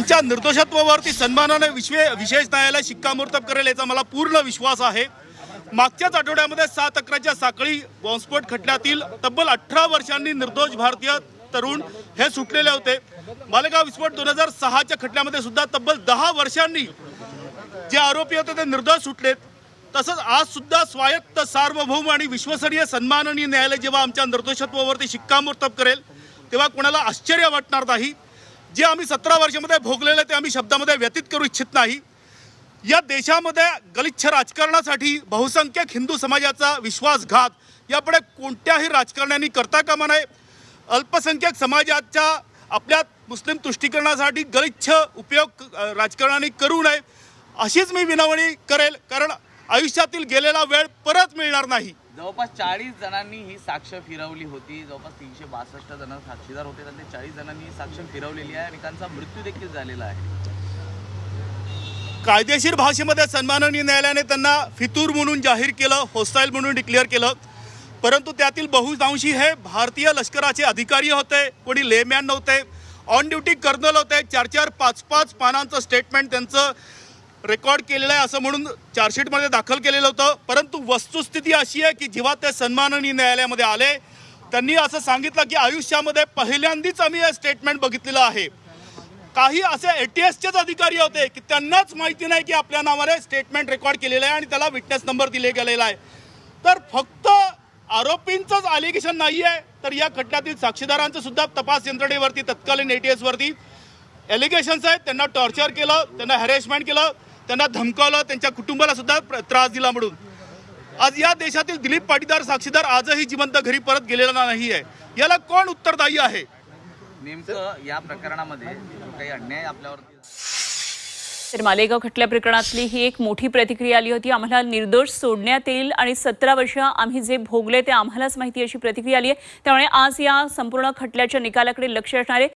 आमच्या निर्दोषत्वावरती सन्मानाने विश्वे विशेष न्यायालय शिक्कामोर्तब करेल याचा मला पूर्ण विश्वास आहे. मागच्याच आठवड्यामध्ये सात अकराच्या साखळी बॉम्बस्फोट खटल्यातील तब्बल अठरा वर्षांनी निर्दोष भारतीय तरुण हे सुटलेले होते. मालेगाव विस्फोट दोन हजार सहाच्या खटल्यामध्ये सुद्धा तब्बल दहा वर्षांनी जे आरोपी होते ते निर्दोष सुटलेत. तसंच आज सुद्धा स्वायत्त सार्वभौम आणि विश्वसनीय सन्माननीय न्यायालय जेव्हा आमच्या निर्दोषत्वावरती शिक्कामोर्तब करेल तेव्हा कोणाला आश्चर्य वाटणार नाही. जे आम्ही सतरा वर्षामध्ये भोगलेलं ते आम्ही शब्दामध्ये व्यतीत करू इच्छित नाही. या देशामध्ये गलिच्छ राजकारणासाठी बहुसंख्यक हिंदू समाजाचा विश्वासघात यापुढे कोणत्याही राजकारण्यांनी करता कामा नये. अल्पसंख्याक समाजाच्या आपल्या मुस्लिम तुष्टीकरणासाठी गलिच्छ उपयोग राजकारणाने करू नये. अशीच मी विनवणी करेल. कारण आयुष्यातील गेलेला वेळ परत मिळणार नाही. जवळपास चाळीस जणांनी ही साक्ष फिरवली होती. जवळपास तीनशे बासष्ट जण साक्षीदार होते. त्यातले चाळीस जणांनी ही साक्ष फिरवलेली आहे आणि त्यांचा मृत्यू देखील झालेला आहे. कायदेशीर भाषेमध्ये सन्माननीय न्यायालयाने त्यांना फितूर म्हणून जाहीर केलं होस्टाईल म्हणून डिक्लेअर केलं. परंतु त्यातील बहुतांशी हे भारतीय लष्कराचे अधिकारी होते कोणी लेमॅन नव्हते. ऑन ड्युटी कर्नल होते. चार चार पाच पाच पानांचं स्टेटमेंट त्यांचं रेकॉर्ड केलेलं आहे असं म्हणून चार्जशीटमध्ये दाखल केलेलं होतं. परंतु वस्तुस्थिती अशी आहे की जेव्हा ते सन्माननीय न्यायालयामध्ये आले त्यांनी असं सांगितलं की आयुष्यामध्ये पहिल्यांदाच आम्ही हे स्टेटमेंट बघितलेलं आहे. काही असे ए टी एसचेच अधिकारी होते की त्यांनाच माहिती नाही की आपल्या नावाने स्टेटमेंट रेकॉर्ड केलेलं आहे आणि त्याला विटनेस नंबर दिले गेलेला आहे. तर फक्त आरोपींचंच अलिगेशन नाही आहे तर या खटल्यातील साक्षीदारांचं सुद्धा तपास यंत्रणेवरती तत्कालीन ए टी एसवरती एलिगेशन्स आहेत त्यांना टॉर्चर केलं त्यांना हॅरेसमेंट केलं. त्यांना धमकावलं त्यांच्या कुटुंबाला सुद्धा त्रास दिला म्हणून. आज या देशातील दिलीप पाटीदार साक्षीदार आजही जिवंत घरी परत गेलेला नाही आहे. याला कोण उत्तरदायी आहे? नेमकं या प्रकरणामध्ये काही अन्याय आपल्यावरती तर मालेगाव खटल्या प्रकरणातली ही एक मोठी प्रतिक्रिया आली होती. आम्हाला निर्दोष सोडण्यात येईल आणि सतरा वर्ष आम्ही जे भोगले ते आम्हालाच माहिती अशी प्रतिक्रिया आली आहे. त्यामुळे आज या संपूर्ण खटल्याच्या निकालाकडे लक्ष असणार आहे.